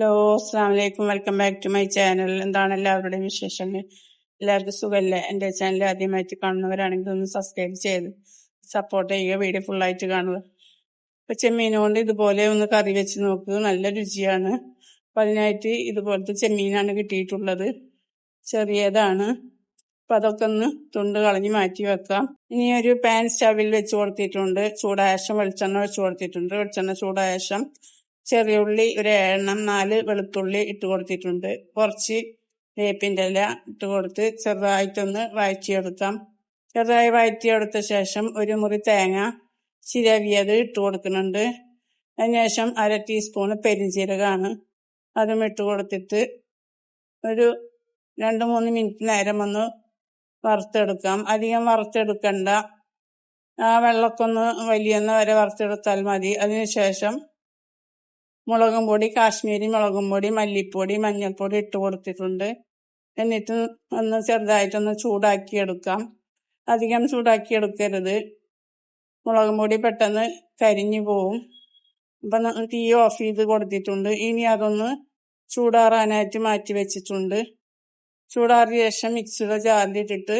Hello അസ്സാം വലൈക്കും welcome back to my channel. എന്താണ് എല്ലാവരുടെയും വിശേഷങ്ങൾ? എല്ലാവർക്കും സുഖമല്ലേ? എന്റെ ചാനൽ ആദ്യമായിട്ട് കാണുന്നവരാണെങ്കിൽ ഒന്ന് സബ്സ്ക്രൈബ് ചെയ്ത് സപ്പോർട്ട് ചെയ്യുക. വീഡിയോ ഫുള്ളായിട്ട് കാണുക. ഇപ്പം ചെമ്മീൻ കൊണ്ട് ഇതുപോലെ ഒന്ന് കറി വെച്ച് നോക്കുക നല്ല രുചിയാണ്. അപ്പം അതിനായിട്ട് ഇതുപോലത്തെ ചെമ്മീനാണ് കിട്ടിയിട്ടുള്ളത്. ചെറിയതാണ്. അപ്പം അതൊക്കെ ഒന്ന് തുണ്ട് കളഞ്ഞ് മാറ്റി വെക്കാം. ഇനി ഒരു പാൻ സ്റ്റവിൽ വെച്ച് കൊടുത്തിട്ടുണ്ട്. ചൂടായശം വെളിച്ചെണ്ണ വെച്ച് കൊടുത്തിട്ടുണ്ട്. വെളിച്ചെണ്ണ ചൂടായശം ചെറിയ ഉള്ളി ഒരു എണ്ണം നാല് വെളുത്തുള്ളി ഇട്ട് കൊടുത്തിട്ടുണ്ട്. കുറച്ച് വേപ്പിന്റെ ഇല ഇട്ട് കൊടുത്ത് ചെറുതായിട്ടൊന്ന് വഴറ്റിയെടുക്കാം. ചെറുതായി വഴറ്റിയെടുത്ത ശേഷം ഒരു മുറി തേങ്ങ ചിരവിയത് ഇട്ട് കൊടുക്കുന്നുണ്ട്. അതിനുശേഷം അര ടീസ്പൂണ് പെരിഞ്ചീരകമാണ് അതും ഇട്ട് കൊടുത്തിട്ട് ഒരു രണ്ട് മൂന്ന് മിനിറ്റ് നേരം ഒന്ന് വറുത്തെടുക്കാം. അധികം വറുത്തെടുക്കണ്ട. ആ വെള്ളക്കൊന്ന് വലിയ വരെ വറുത്തെടുത്താൽ മതി. അതിനുശേഷം മുളകും പൊടി കാശ്മീരി മുളകും പൊടി മല്ലിപ്പൊടി മഞ്ഞൾപ്പൊടി ഇട്ട് കൊടുത്തിട്ടുണ്ട്. എന്നിട്ട് ഒന്ന് ചെറുതായിട്ടൊന്ന് ചൂടാക്കി എടുക്കാം അധികം ചൂടാക്കി എടുക്കരുത് മുളകും പൊടി പെട്ടെന്ന് കരിഞ്ഞു പോവും. അപ്പം തീ ഓഫ് ചെയ്ത് കൊടുത്തിട്ടുണ്ട്. ഇനി അതൊന്ന് ചൂടാറാനായിട്ട് മാറ്റി വെച്ചിട്ടുണ്ട്. ചൂടാറിയ ശേഷം മിക്സിയുടെ ജാറിലിട്ടിട്ട്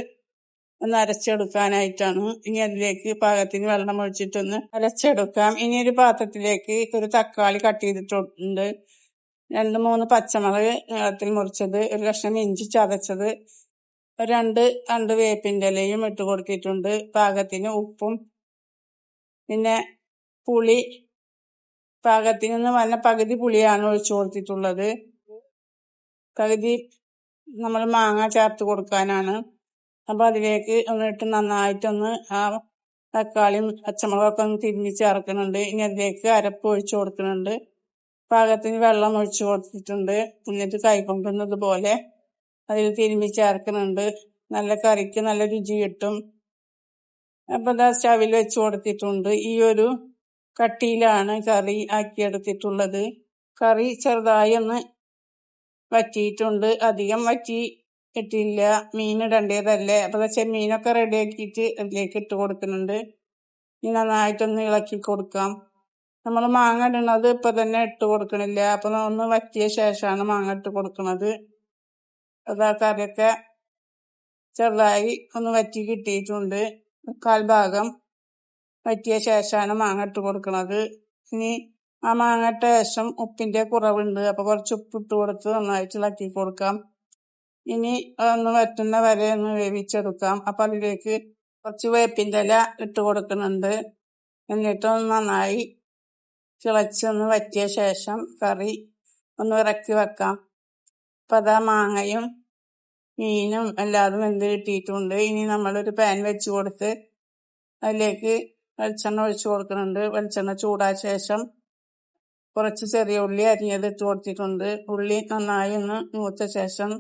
ഒന്ന് അരച്ചെടുക്കാനായിട്ടാണ്. ഇനി അതിലേക്ക് പാകത്തിന് വെള്ളം ഒഴിച്ചിട്ടൊന്ന് അരച്ചെടുക്കാം. ഇനി ഒരു പാത്രത്തിലേക്ക് ഒരു തക്കാളി കട്ട് ചെയ്തിട്ടുണ്ട്. രണ്ട് മൂന്ന് പച്ചമുളക് നീളത്തിൽ മുറിച്ചത് ഒരു കഷ്ണം ഇഞ്ചി ചതച്ചത് രണ്ട് രണ്ട് വേപ്പിന്റെ ഇലയും ഇട്ട് കൊടുത്തിട്ടുണ്ട്. പാകത്തിന് ഉപ്പും പിന്നെ പുളി. പാകത്തിന് എന്ന് വന്ന പകുതി പുളിയാണ് ഒഴിച്ചു കൊടുത്തിട്ടുള്ളത്. പകുതി നമ്മൾ മാങ്ങ ചേർത്ത് കൊടുക്കാനാണ്. അപ്പോൾ അതിലേക്ക് ഒന്നിട്ട് നന്നായിട്ടൊന്ന് ആ തക്കാളിയും പച്ചമുളകൊക്കെ ഒന്ന് തിരിഞ്ഞ് ചേർക്കുന്നുണ്ട് ഇനി അതിലേക്ക് അരപ്പ് ഒഴിച്ചു കൊടുക്കുന്നുണ്ട്. പാകത്തിന് വെള്ളം ഒഴിച്ചു കൊടുത്തിട്ടുണ്ട്. എന്നിട്ട് കൈകൊണ്ടുന്നത് പോലെ അതിൽ തിരുമ്പി ചേർക്കുന്നുണ്ട് നല്ല കറിക്ക് നല്ല രുചി കിട്ടും. അപ്പോൾ ദാ സ്റ്റവിൽ വെച്ച് കൊടുത്തിട്ടുണ്ട്. ഈ ഒരു കട്ടിയിലാണ് കറി ആക്കിയെടുത്തിട്ടുള്ളത്. കറി ചെറുതായി ഒന്ന് വറ്റിയിട്ടുണ്ട്. അധികം വറ്റി മീൻ പക്ഷെ അപ്പോൾ റെഡി റെഡിയാക്കിയിട്ട് അതിലേക്ക് ഇട്ട് കൊടുക്കുന്നുണ്ട്. ഇനി നന്നായിട്ടൊന്ന് ഇളക്കി കൊടുക്കാം. നമ്മൾ മാങ്ങ ഇടുന്നത് ഇപ്പം തന്നെ ഇട്ട് കൊടുക്കണില്ല. അപ്പം ഒന്ന് വറ്റിയ ശേഷമാണ് മാങ്ങ ഇട്ട് കൊടുക്കുന്നത് അതാ കറിയൊക്കെ ചെറുതായി ഒന്ന് വറ്റി കിട്ടിയിട്ടുണ്ട്. കാൽ ഭാഗം വറ്റിയ ശേഷമാണ് മാങ്ങ ഇട്ട് കൊടുക്കുന്നത് ഇനി ആ മാങ്ങ ശേഷം ഉപ്പിന്റെ കുറവുണ്ട്. അപ്പോൾ കുറച്ച് ഉപ്പ് ഇട്ട് കൊടുത്ത് നന്നായിട്ട് ഇളക്കി കൊടുക്കാം. ഇനി ഒന്ന് വറ്റുന്ന വരെ ഒന്ന് വേവിച്ചെടുക്കാം. അപ്പം അതിലേക്ക് കുറച്ച് വേപ്പിന്റെ ഇല ഇട്ട് കൊടുക്കുന്നുണ്ട്. എന്നിട്ടൊന്ന് നന്നായി തിളച്ചൊന്ന് വറ്റിയ ശേഷം കറി ഒന്ന് ഇറക്കി വെക്കാം. അപ്പം അതാ മാങ്ങയും മീനും എല്ലാതും വെന്ത് കിട്ടിയിട്ടുണ്ട്. ഇനി നമ്മളൊരു പാൻ വെച്ച് കൊടുത്ത് അതിലേക്ക് വെളിച്ചെണ്ണ ഒഴിച്ചു കൊടുക്കുന്നുണ്ട്. വെളിച്ചെണ്ണ ചൂടായ ശേഷം കുറച്ച് ചെറിയ ഉള്ളി അരിഞ്ഞത് ഇട്ട് കൊടുത്തിട്ടുണ്ട്. ഉള്ളി നന്നായി ഒന്ന് മൂത്ത ശേഷം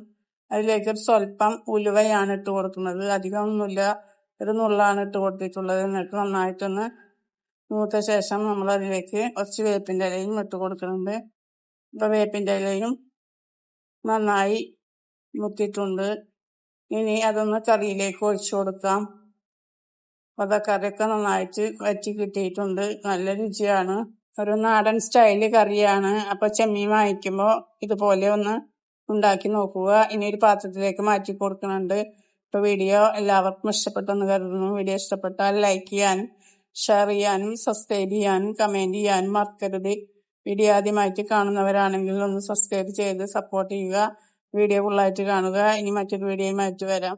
അതിലേക്ക് സ്വല്പം ഉലുവയാണ് ഇട്ട് കൊടുക്കുന്നത്. അധികമൊന്നുമില്ല ഒരു നുള്ളാണ് ഇട്ട് കൊടുത്തിട്ടുള്ളത്. എന്നിട്ട് നന്നായിട്ടൊന്ന് മൂത്ത ശേഷം നമ്മൾ അതിലേക്ക് കുറച്ച് വേപ്പിന്റെ ഇലയും ഇട്ട് കൊടുക്കുന്നുണ്ട്. ഇപ്പം വേപ്പിന്റെ ഇലയും നന്നായി മുത്തിയിട്ടുണ്ട്. ഇനി അതൊന്ന് കറിയിലേക്ക് ഒഴിച്ചു കൊടുക്കാം. അപ്പോൾ കറിയൊക്കെ നന്നായിട്ട് വറ്റി കിട്ടിയിട്ടുണ്ട്. നല്ല രുചിയാണ്. ഒരു നാടൻ സ്റ്റൈൽ കറിയാണ്. അപ്പോൾ ചെമ്മീൻ വാങ്ങിക്കുമ്പോൾ ഇതുപോലെ ഒന്ന് ഉണ്ടാക്കി നോക്കുക. ഇനി ഒരു പാത്രത്തിലേക്ക് മാറ്റി കൊടുക്കുന്നുണ്ട്. ഇപ്പോൾ വീഡിയോ എല്ലാവർക്കും ഇഷ്ടപ്പെട്ടെന്ന് കരുതുന്നു. വീഡിയോ ഇഷ്ടപ്പെട്ടാൽ ലൈക്ക് ചെയ്യാനും ഷെയർ ചെയ്യാനും സബ്സ്ക്രൈബ് ചെയ്യാനും കമന്റ് ചെയ്യാനും മറക്കരുത്. വീഡിയോ ആദ്യമായിട്ട് കാണുന്നവരാണെങ്കിൽ ഒന്ന് സബ്സ്ക്രൈബ് ചെയ്ത് സപ്പോർട്ട് ചെയ്യുക. വീഡിയോ ഫുള്ളായിട്ട് കാണുക. ഇനി മറ്റൊരു വീഡിയോയുമായിട്ട് വരാം.